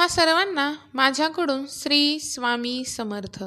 तुम्हा सर्वांना माझ्याकडून श्री स्वामी समर्थ.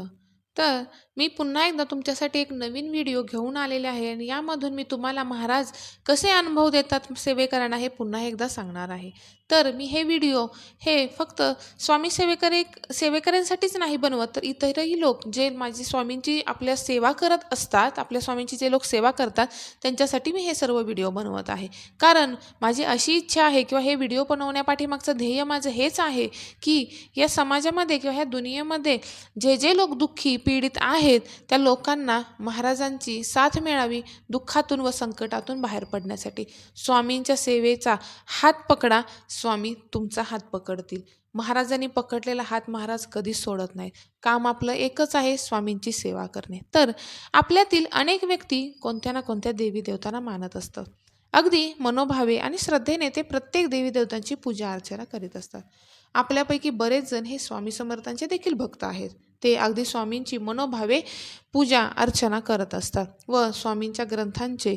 तर मी पुन्हा एकदा तुमच्यासाठी एक नवीन व्हिडिओ घेऊन आलेले आहे आणि यामधून मी तुम्हाला महाराज कसे अनुभव देतात सेवेकरांना हे पुन्हा एकदा सांगणार आहे. तर मी हे व्हिडिओ हे फक्त स्वामी सेवेकरे सेवेकऱ्यांसाठीच नाही बनवत तर इतरही लोक जे माझी स्वामींची आपल्या सेवा करत असतात आपल्या स्वामींची जे लोक सेवा करतात त्यांच्यासाठी मी हे सर्व व्हिडिओ बनवत आहे. कारण माझी अशी इच्छा आहे किंवा हे व्हिडिओ बनवण्यापाठीमागचं ध्येय माझं हेच आहे की या समाजामध्ये किंवा ह्या दुनियेमध्ये जे जे लोक दुःखी पीडित आहेत आहेत त्या लोकांना महाराजांची साथ मिळावी दुःखातून व संकटातून बाहेर पडण्यासाठी. स्वामींच्या सेवेचा हात पकडा स्वामी तुमचा हात पकडतील. महाराजांनी पकडलेला हात महाराज कधीच सोडत नाही काम आपलं एकच आहे स्वामींची सेवा करणे. तर आपल्यातील अनेक व्यक्ती कोणत्या ना कोणत्या देवी देवतांना मानत असतात. अगदी मनोभावे आणि श्रद्धेने ते प्रत्येक देवी देवतांची पूजा अर्चना करीत असतात. आपल्यापैकी बरेच जण हे स्वामी समर्थांचे देखील भक्त आहेत. ते अगदी स्वामींची मनोभावे पूजा अर्चना करत असतात व स्वामींच्या ग्रंथांचे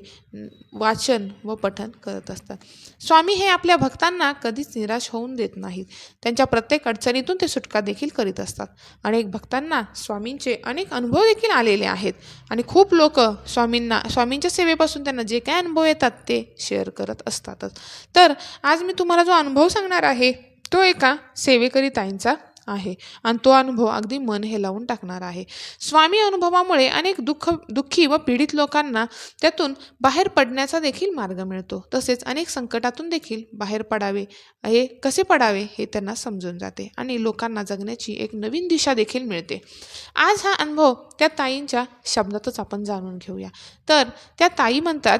वाचन व पठन करत असतात. स्वामी हे आपल्या भक्तांना कधीच निराश होऊन देत नाहीत. त्यांच्या प्रत्येक अडचणीतून ते सुटका देखील करीत असतात. अनेक भक्तांना स्वामींचे अनेक अनुभव देखील आलेले आहेत आणि खूप लोक स्वामींना स्वामींच्या सेवेपासून त्यांना जे काय अनुभव येतात ते शेअर करत असतातच. तर आज मी तुम्हाला जो अनुभव सांगणार आहे तो एका सेवेकरी ताईंचा. आहे. आणि तो अनुभव अगदी मन हेलावून टाकणार आहे. स्वामी अनुभवामुळे अनेक दुःख दुःखी व पीडित लोकांना त्यातून बाहेर पडण्याचा देखील मार्ग मिळतो. तसेच अनेक संकटातून देखील बाहेर पडावे हे कसे पडावे हे त्यांना समजून जाते आणि लोकांना जगण्याची एक नवीन दिशा देखील मिळते. आज हा अनुभव त्या ताईंच्या शब्दातच आपण जाणून घेऊया. तर त्या ताई म्हणतात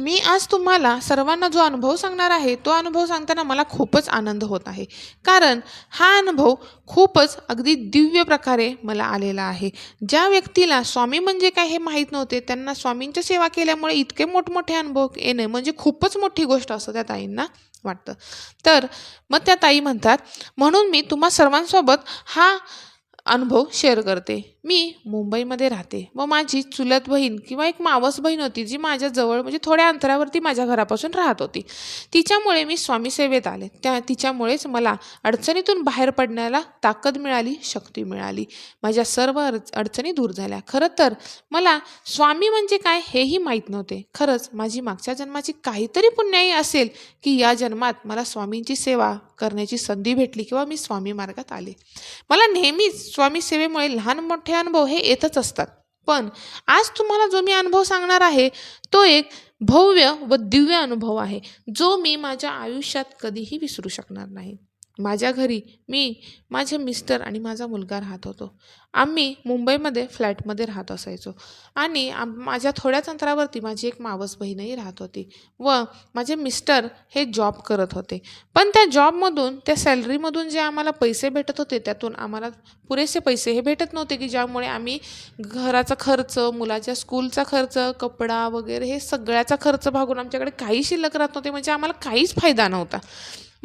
मी आज तुम्हाला सर्वांना जो अनुभव सांगणार आहे तो अनुभव सांगताना मला खूपच आनंद होत आहे. कारण हा अनुभव खूपच अगदी दिव्य प्रकारे मला आलेला आहे. ज्या व्यक्तीला स्वामी म्हणजे काय हे माहीत नव्हते त्यांना स्वामींच्या सेवा केल्यामुळे इतके मोठमोठे अनुभव येणे म्हणजे खूपच मोठी गोष्ट असं त्या ताईंना वाटतं. तर मग त्या ताई म्हणतात म्हणून मी तुम्हा सर्वांसोबत हा अनुभव शेअर करते. मी मुंबईमध्ये राहते. व माझी चुलत बहीण किंवा एक मावस बहीण होती जी माझ्याजवळ म्हणजे थोड्या अंतरावरती माझ्या घरापासून राहत होती. तिच्यामुळे मी स्वामी सेवेत आले. त्या तिच्यामुळेच मला अडचणीतून बाहेर पडण्याला ताकद मिळाली शक्ती मिळाली. माझ्या सर्व अडचणी दूर झाल्या. खरं तर मला स्वामी म्हणजे काय हेही माहीत नव्हते. खरंच माझी मागच्या जन्माची काहीतरी पुण्याई असेल की या जन्मात मला स्वामींची सेवा करण्याची संधी भेटली किंवा मी स्वामी मार्गात आले. मला नेहमीच स्वामी सेवेमुळे लहान मोठे अनुभव हे येतच असतात. पण आज तुम्हाला जो मी अनुभव सांगणार आहे तो एक भव्य व दिव्य अनुभव आहे जो मी माझ्या आयुष्यात कधीही विसरू शकणार नाही. माझ्या घरी मी माझे मिस्टर आणि माझा मुलगा राहत होतो. आम्ही मुंबईमध्ये फ्लॅटमध्ये राहत असायचो. आणि आम माझ्या थोड्याच अंतरावरती माझी एक मावस बहीणही राहत होती व माझे मिस्टर हे जॉब करत होते. पण त्या जॉबमधून त्या सॅलरीमधून जे आम्हाला पैसे भेटत होते त्यातून आम्हाला पुरेसे पैसे हे भेटत नव्हते की ज्यामुळे आम्ही घराचा खर्च मुलाच्या स्कूलचा खर्च कपडा वगैरे हे सगळ्याचा खर्च भागून आमच्याकडे काही शिल्लक राहत नव्हते. म्हणजे आम्हाला काहीच फायदा नव्हता.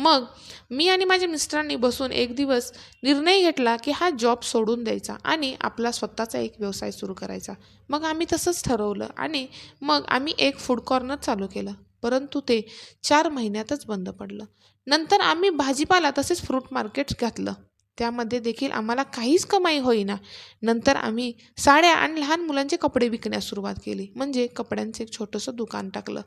मग मी आणि माझ्या मिस्टरांनी बसून एक दिवस निर्णय घेतला की हा जॉब सोडून द्यायचा आणि आपला स्वतःचा एक व्यवसाय सुरू करायचा. मग आम्ही तसंच ठरवलं आणि मग आम्ही एक फूड कॉर्नर चालू केलं. परंतु ते चार महिन्यातच बंद पडलं. नंतर आम्ही भाजीपाला तसेच फ्रूट मार्केट घातलं. त्यामध्ये देखील आम्हाला काहीच कमाई होईना. नंतर आम्ही साड्या आणि लहान मुलांचे कपडे विकण्यास सुरुवात केली. म्हणजे कपड्यांचं एक छोटंसं दुकान टाकलं.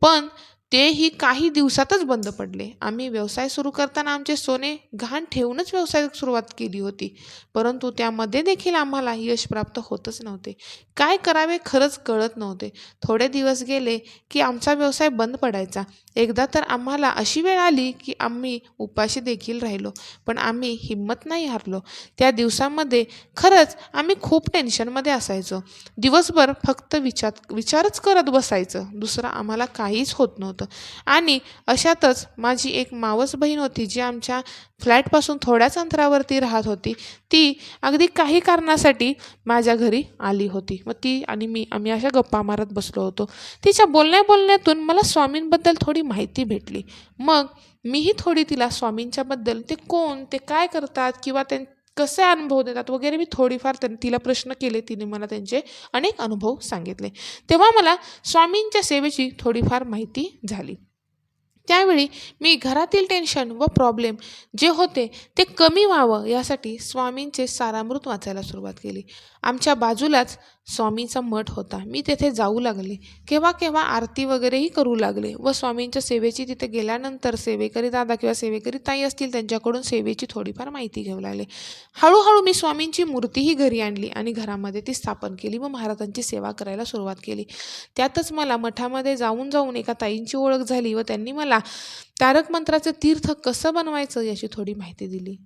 पण तेही काही दिवसातच बंद पडले. आम्ही व्यवसाय सुरू करताना आमचे सोने घाण ठेवूनच व्यवसाय सुरुवात केली होती. परंतु त्यामध्ये देखील आम्हाला यश प्राप्त होतच नव्हते. काय करावे खरंच कळत नव्हते. थोडे दिवस गेले की आमचा व्यवसाय बंद पडायचा. एकदा तर आम्हाला अशी वेळ आली की आम्ही उपाशी देखील राहिलो पण आम्ही हिंमत नाही हारलो. त्या दिवसामध्ये खरंच आम्ही खूप टेन्शनमध्ये असायचो. दिवसभर फक्त विचार विचारच करत बसायचं. दुसरं आम्हाला काहीच होत नव्हतं. आणि अशातच माझी एक मावस बहीण होती जी आमच्या फ्लॅटपासून थोड्याच अंतरावरती राहत होती ती अगदी काही कारणासाठी माझ्या घरी आली होती. मग ती आणि मी आम्ही अशा गप्पा मारत बसलो होतो. तिच्या बोलण्या बोलण्यातून मला स्वामींबद्दल थोडी माहिती भेटली. मग मीही थोडी तिला स्वामींच्याबद्दल ते कोण ते काय करतात किंवा त्यां कसे अनुभव देतात वगैरे मी थोडीफार त्यां तिला प्रश्न केले तिने मला त्यांचे अनेक अनुभव सांगितले. तेव्हा मला स्वामींच्या सेवेची थोडीफार माहिती झाली. त्यावेळी मी घरातील टेन्शन व प्रॉब्लेम जे होते ते कमी व्हावं यासाठी स्वामींचे सारामृत वाचायला सुरुवात केली. आमच्या बाजूलाच स्वामींचा मठ होता. मी तेथे जाऊ लागले. केव्हा केव्हा आरती वगैरेही करू लागले व स्वामींच्या सेवेची तिथे गेल्यानंतर सेवेकरी दादा किंवा सेवेकरी ताई असतील त्यांच्याकडून सेवेची थोडीफार माहिती घेऊ लागले. हळूहळू मी स्वामींची मूर्तीही घरी आणली आणि घरामध्ये ती स्थापन केली व महाराजांची सेवा करायला सुरुवात केली. त्यातच मला मठामध्ये जाऊन जाऊन एका ताईंची ओळख झाली व त्यांनी मला तारक मंत्राचं तीर्थ कसं बनवायचं याची थोडी माहिती दिली.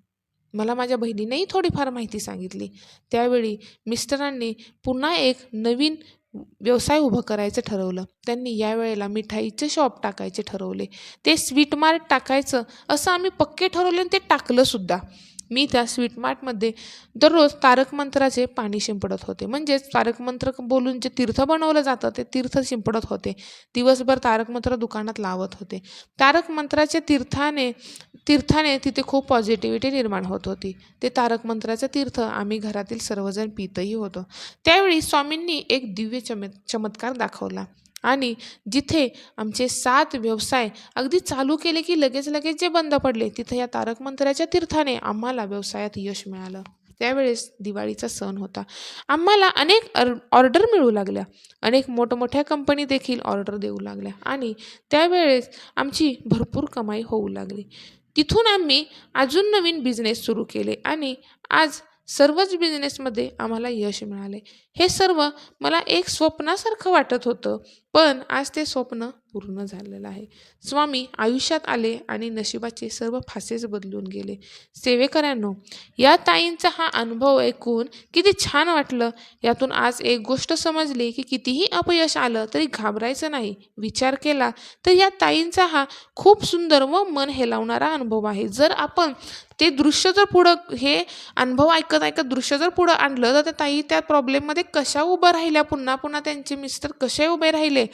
मला माझ्या बहिणीनेही थोडीफार माहिती सांगितली. त्यावेळी मिस्टरांनी पुन्हा एक नवीन व्यवसाय उभं करायचं ठरवलं. त्यांनी यावेळेला मिठाईचे शॉप टाकायचे ठरवले. ते स्वीट मार्ट टाकायचं असं आम्ही पक्के ठरवले आणि ते टाकलंसुद्धा मी त्या स्वीट मार्टमध्ये दररोज तारक मंत्राचे पाणी शिंपडत होते. म्हणजेच तारक मंत्र बोलून जे तीर्थ बनवलं जातं ते तीर्थ शिंपडत होते. दिवसभर तारक मंत्र दुकानात लावत होते. तारक मंत्राच्या तीर्थाने तीर्थाने तिथे खूप पॉझिटिव्हिटी निर्माण होत होती. ते तारक मंत्राचं तीर्थ आम्ही घरातील सर्वजण पितही होतो. त्यावेळी स्वामींनी एक दिव्य चम चमत्कार दाखवला. आणि जिथे आमचे सात व्यवसाय अगदी चालू केले की लगेच लगेच जे बंद पडले तिथे या तारक मंत्राच्या तीर्थाने आम्हाला व्यवसायात यश मिळालं. त्यावेळेस दिवाळीचा सण होता. आम्हाला अनेक अर ऑर्डर मिळू लागल्या. अनेक मोठमोठ्या कंपनी देखील ऑर्डर देऊ लागल्या आणि त्यावेळेस आमची भरपूर कमाई होऊ लागली. तिथून आम्ही अजून नवीन बिझनेस सुरू केले आणि आज सर्वच बिझनेसमध्ये आम्हाला यश मिळाले. हे सर्व मला एक स्वप्नासारखं वाटत होतं पण आज ते स्वप्न पूर्ण झालेलं आहे. स्वामी आयुष्यात आले आणि नशिबाचे सर्व फासेच बदलून गेले. सेवेकऱ्यांनो या ताईंचा हा अनुभव ऐकून किती छान वाटलं. यातून आज एक गोष्ट समजली की कितीही अपयश आलं तरी घाबरायचं नाही. विचार केला तर या ताईंचा हा खूप सुंदर व मन हेलावणारा अनुभव आहे. जर आपण ते दृश्य जर पुढं हे अनुभव ऐकत ऐकत दृश्य जर पुढं आणलं तर ताई त्या प्रॉब्लेममध्ये कशा उभं राहिल्या? पुन्हा पुन्हा त्यांचे मिस्टर कसे उभे राहिले?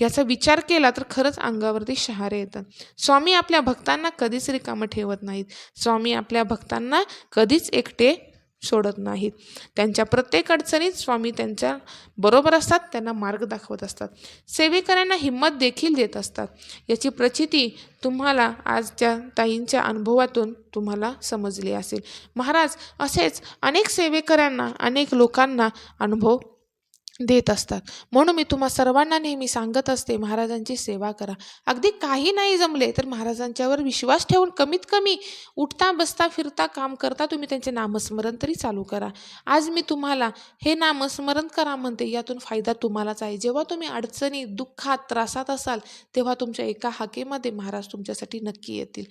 याचा विचार केला तर खरंच अंगावरती शहारे येतात. स्वामी आपल्या भक्तांना कधीच रिकामं ठेवत नाहीत. स्वामी आपल्या भक्तांना कधीच एकटे सोडत नाहीत. त्यांच्या प्रत्येक अडचणीत स्वामी त्यांच्या बरोबर असतात त्यांना मार्ग दाखवत असतात. सेवेकऱ्यांना हिंमत देखील देत असतात. याची प्रचिती तुम्हाला आजच्या ताईंच्या अनुभवातून तुम्हाला समजली असेल. महाराज असेच अनेक सेवेकऱ्यांना अनेक लोकांना अनुभव देत असतात. म्हणून मी तुम्हा सर्वांना नेहमी सांगत असते महाराजांची सेवा करा. अगदी काही नाही जमले तर महाराजांच्यावर विश्वास ठेवून कमीत कमी उठता बसता फिरता काम करता तुम्ही त्यांचे नामस्मरण तरी चालू करा. आज मी तुम्हाला हे नामस्मरण करा म्हणते यातून फायदा तुम्हालाच आहे. जेव्हा तुम्ही अडचणी दुःखात त्रासात असाल तेव्हा तुमच्या एका हाकेमध्ये महाराज तुमच्यासाठी नक्की येतील.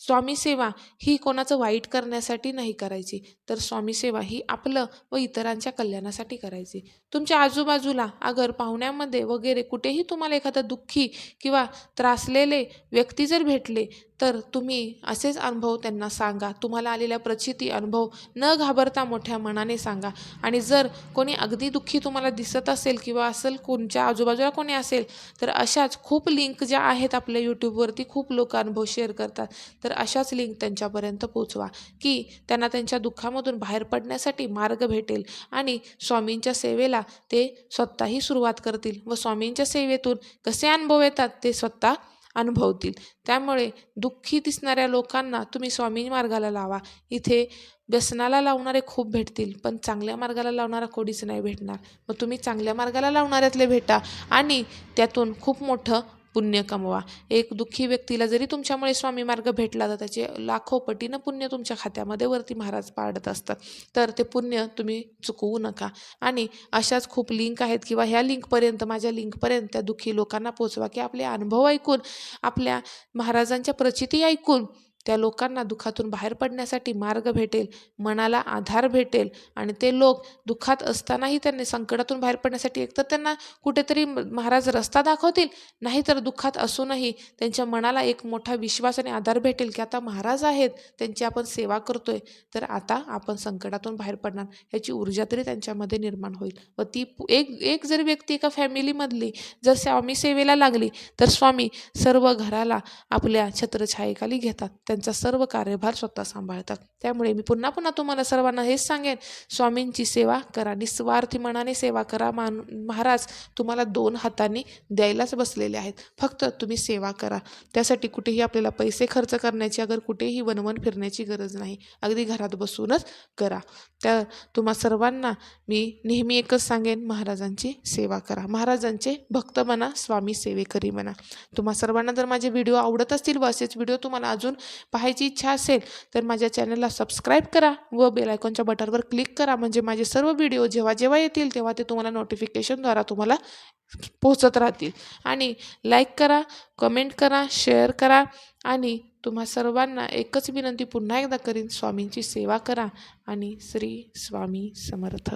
स्वामी सेवा ही कोणाचं वाईट करण्यासाठी नाही करायची तर स्वामी सेवा ही आपलं व इतरांच्या कल्याणासाठी करायची. तुमच्या आजूबाजूला अगर पाहुण्यामध्ये वगैरे कुठेही तुम्हाला एखादा दुःखी किंवा त्रासलेले व्यक्ती जर भेटले तर तुम्ही असेच अनुभव त्यांना सांगा. तुम्हाला आलेल्या प्रचिती अनुभव न घाबरता मोठ्या मनाने सांगा. आणि जर कोणी अगदी दुःखी तुम्हाला दिसत असेल किंवा असेल कोणच्या आजूबाजूला कोणी असेल तर अशाच खूप लिंक ज्या आहेत आपल्या यूट्यूबवरती खूप लोक अनुभव शेअर करतात. तर अशाच लिंक त्यांच्यापर्यंत पोचवा की त्यांना त्यांच्या दुःखामधून बाहेर पडण्यासाठी मार्ग भेटेल आणि स्वामींच्या सेवेला ते स्वतःही सुरुवात करतील व स्वामींच्या सेवेतून कसे अनुभव येतात ते स्वतः अनुभवतील. त्यामुळे दुःखी दिसणाऱ्या लोकांना तुम्ही स्वामी मार्गाला लावा. इथे व्यसनाला लावणारे खूप भेटतील पण चांगल्या मार्गाला लावणारा कोणीच नाही भेटणार. मग तुम्ही चांगल्या मार्गाला लावणाऱ्यातले भेटा आणि त्यातून खूप मोठं पुण्य कमवा. एक दुःखी व्यक्तीला जरी तुमच्यामुळे स्वामी मार्ग भेटला तर त्याचे लाखो पटीनं पुण्य तुमच्या खात्यामध्ये वरती महाराज पाडत असतात. तर ते पुण्य तुम्ही चुकवू नका. आणि अशाच खूप लिंक आहेत किंवा ह्या लिंकपर्यंत माझ्या लिंकपर्यंत त्या दुःखी लोकांना पोचवा की आपले अनुभव ऐकून आपल्या महाराजांच्या प्रचिती ऐकून त्या लोकांना दुःखातून बाहेर पडण्यासाठी मार्ग भेटेल मनाला आधार भेटेल आणि ते लोक दुःखात असतानाही त्यांनी संकटातून बाहेर पडण्यासाठी एकतर त्यांना कुठेतरी म- महाराज रस्ता दाखवतील नाहीतर दुःखात असूनही त्यांच्या मनाला एक मोठा विश्वास आणि आधार भेटेल की आता महाराज आहेत त्यांची आपण सेवा करतोय. तर आता आपण संकटातून बाहेर पडणार ह्याची ऊर्जा तरी त्यांच्यामध्ये निर्माण होईल. व ती पु- एक एक जर व्यक्ती एका फॅमिलीमधली जर स्वामी सेवेला लागली तर स्वामी सर्व घराला आपल्या छत्रछायेखाली घेतात. त्यांचा सर्व कार्यभार स्वतः सांभाळतात. त्यामुळे मी पुन्हा पुन्हा तुम्हाला सर्वांना हेच सांगेन स्वामींची सेवा करा निस्वार्थी मनाने सेवा करा मान महाराज तुम्हाला दोन हातांनी द्यायलाच बसलेले आहेत. फक्त तुम्ही सेवा करा. त्यासाठी कुठेही आपल्याला पैसे खर्च करण्याची अगर कुठेही वनवन फिरण्याची गरज नाही. अगदी घरात बसूनच करा. त्या तुम्हा सर्वांना मी नेहमी एकच सांगेन महाराजांची सेवा करा. महाराजांचे भक्त बना स्वामी सेवेकरी बना तुम्हा सर्वांना जर माझे व्हिडिओ आवडत असतील व असेच व्हिडिओ तुम्हाला अजून पाहायची इच्छा असेल तर माझ्या चॅनलला सबस्क्राईब करा व बेल आयकॉनच्या बटनवर क्लिक करा. म्हणजे माझे सर्व व्हिडिओ जेव्हा जेव्हा येतील तेव्हा ते तुम्हाला नोटिफिकेशनद्वारा तुम्हाला पोहोचत राहतील. आणि लाईक करा कमेंट करा शेअर करा आणि तुम्हा सर्वांना एकच विनंती पुन्हा एकदा करीन स्वामींची सेवा करा आणि श्री स्वामी समर्थ.